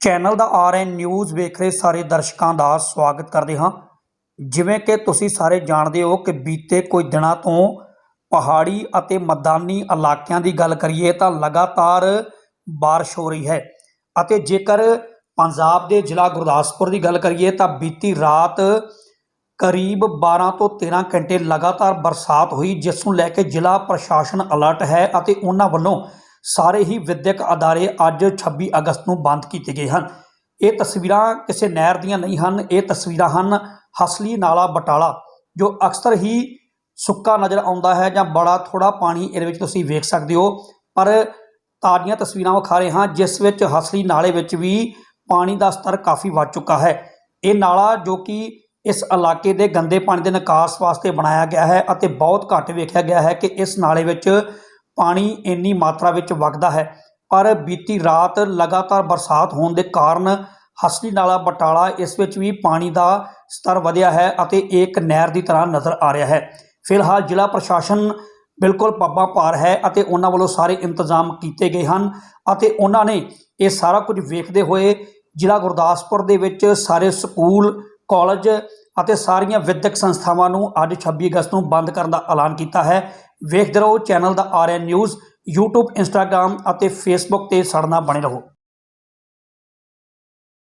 Channel ਦਾ RN news ਵੇਖ ਰਹੇ ਸਾਰੇ ਦਰਸ਼ਕਾਂ ਦਾ ਸਵਾਗਤ ਕਰਦੇ ਹਾਂ। ਜਿਵੇਂ ਕਿ ਤੁਸੀਂ ਸਾਰੇ ਜਾਣਦੇ ਹੋ ਕਿ ਬੀਤੇ ਕੁਝ ਦਿਨਾਂ ਤੋਂ ਪਹਾੜੀ ਅਤੇ ਮੈਦਾਨੀ ਇਲਾਕਿਆਂ ਦੀ ਗੱਲ ਕਰੀਏ ਤਾਂ ਲਗਾਤਾਰ ਬਾਰਿਸ਼ ਹੋ ਰਹੀ ਹੈ ਅਤੇ ਜੇਕਰ ਪੰਜਾਬ ਦੇ ਜ਼ਿਲ੍ਹਾ ਗੁਰਦਾਸਪੁਰ ਦੀ ਗੱਲ ਕਰੀਏ ਤਾਂ ਬੀਤੀ ਰਾਤ ਕਰੀਬ 12 ਤੋਂ 13 ਘੰਟੇ ਲਗਾਤਾਰ ਬਰਸਾਤ ਹੋਈ, ਜਿਸ ਨੂੰ ਲੈ ਕੇ ਜ਼ਿਲ੍ਹਾ ਪ੍ਰਸ਼ਾਸਨ ਅਲਰਟ ਹੈ ਅਤੇ ਉਹਨਾਂ ਵੱਲੋਂ ਸਾਰੇ ਹੀ ਵਿਦਿਅਕ ਅਦਾਰੇ ਅੱਜ 26 ਅਗਸਤ ਨੂੰ ਬੰਦ ਕੀਤੇ ਗਏ ਹਨ। ਇਹ ਤਸਵੀਰਾਂ ਕਿਸੇ ਨਹਿਰ ਦੀਆਂ ਨਹੀਂ ਹਨ, ਇਹ ਤਸਵੀਰਾਂ ਹਨ ਹਸਲੀ ਨਾਲਾ ਬਟਾਲਾ, ਜੋ ਅਕਸਰ ਹੀ ਸੁੱਕਾ ਨਜ਼ਰ ਆਉਂਦਾ ਹੈ ਜਾਂ ਬੜਾ ਥੋੜਾ ਪਾਣੀ ਇਹਦੇ ਵਿੱਚ ਤੁਸੀਂ ਵੇਖ ਸਕਦੇ ਹੋ। ਪਰ ਤਾਜ਼ੀਆਂ ਤਸਵੀਰਾਂ ਵਿਖਾ ਰਹੇ ਹਾਂ, ਜਿਸ ਵਿੱਚ ਹਸਲੀ ਨਾਲੇ ਵਿੱਚ ਵੀ ਪਾਣੀ ਦਾ ਸਤਰ ਕਾਫੀ ਵੱਧ ਚੁੱਕਾ ਹੈ। ਇਹ ਨਾਲਾ ਜੋ ਕਿ ਇਸ ਇਲਾਕੇ ਦੇ ਗੰਦੇ ਪਾਣੀ ਦੇ ਨਿਕਾਸ ਵਾਸਤੇ ਬਣਾਇਆ ਗਿਆ ਹੈ ਅਤੇ ਬਹੁਤ ਘੱਟ ਵੇਖਿਆ ਗਿਆ ਹੈ ਕਿ ਇਸ ਨਾਲੇ ਵਿੱਚ ਪਾਣੀ ਇੰਨੀ ਮਾਤਰਾ ਵਿੱਚ ਵਗਦਾ ਹੈ, ਪਰ ਬੀਤੀ ਰਾਤ ਲਗਾਤਾਰ ਬਰਸਾਤ ਹੋਣ ਦੇ ਕਾਰਨ ਹਸਲੀ ਨਾਲਾ ਬਟਾਲਾ ਇਸ ਵਿੱਚ ਵੀ ਪਾਣੀ ਦਾ ਸਤਰ ਵਧਿਆ ਹੈ ਅਤੇ ਇਹ ਇੱਕ ਨਹਿਰ ਦੀ ਤਰ੍ਹਾਂ ਨਜ਼ਰ ਆ ਰਿਹਾ ਹੈ। ਫਿਲਹਾਲ ਜ਼ਿਲ੍ਹਾ ਪ੍ਰਸ਼ਾਸਨ ਬਿਲਕੁਲ ਪੱਬਾਂ ਭਾਰ ਹੈ ਅਤੇ ਉਹਨਾਂ ਵੱਲੋਂ ਸਾਰੇ ਇੰਤਜ਼ਾਮ ਕੀਤੇ ਗਏ ਹਨ ਅਤੇ ਉਹਨਾਂ ਨੇ ਇਹ ਸਾਰਾ ਕੁਝ ਵੇਖਦੇ ਹੋਏ ਜ਼ਿਲ੍ਹਾ ਗੁਰਦਾਸਪੁਰ ਦੇ ਵਿੱਚ ਸਾਰੇ ਸਕੂਲ, ਕਾਲਜ ਅਤੇ ਸਾਰੀਆਂ ਵਿਦਿਅਕ ਸੰਸਥਾਵਾਂ ਨੂੰ ਅੱਜ 26 ਅਗਸਤ ਨੂੰ ਬੰਦ ਕਰਨ ਦਾ ਐਲਾਨ ਕੀਤਾ ਹੈ। ਵੇਖਦੇ ਰਹੋ ਚੈਨਲ ਦਾ ਆਰਐਨ ਨਿਊਜ਼, YouTube, Instagram ਅਤੇ Facebook ਤੇ ਸੜਨਾ ਬਣੇ ਰਹੋ।